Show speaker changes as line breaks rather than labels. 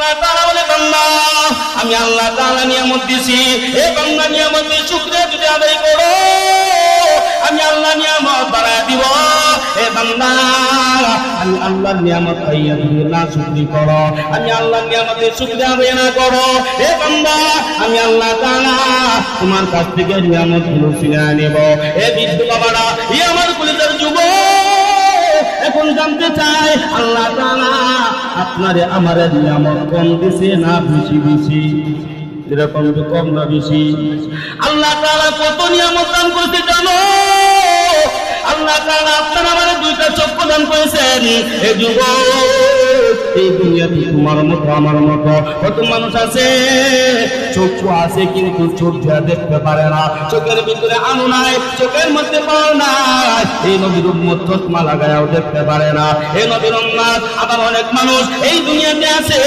আল্লাহ তাআলা বলে, বান্দা, আমি আল্লাহ তাআলা নিয়ামত দিছি। এ বান্দা নিয়ামতের শুকরিয়া যদি আদায় করো, আমি আল্লাহ নিয়ামত বাড়ায় দিব। এ বান্দা, আমি নিয়ামত না করো, আমি না করো, এ বান্দা, আমি আল্লাহ তোমার কাছ থেকে নিয়ামতগুলো নেব। এ বৃদ্ধ বাবারা ই আমার যুবক, এখন জানতে চাই আল্লাহ তাআলা আপনারে আমারে নিয়ামত কম দিছে না বেশি বেশি? এরকম তো কম না বেশি। আল্লাহ তাআলা কত নিয়ামত দান করতে জানো? আল্লাহ তাআলা আপনার আমারে দুইটা চক্ষু দান করেছেন। এই যুবক এই দুনিয়াতে তোমার মতো, আমার মতো কত মানুষ আছে? চক্ষু আছে কিন্তু চোখ দিয়া দেখতে পারে না। চোখের ভিতরে আলো নাই, চোখের মধ্যে পাও নাই। এই নবীর উম্মত চশমা লাগায়াও দেখতে পারে না। এই নবীর উম্মত আবার অনেক মানুষ এই দুনিয়াতে আছে।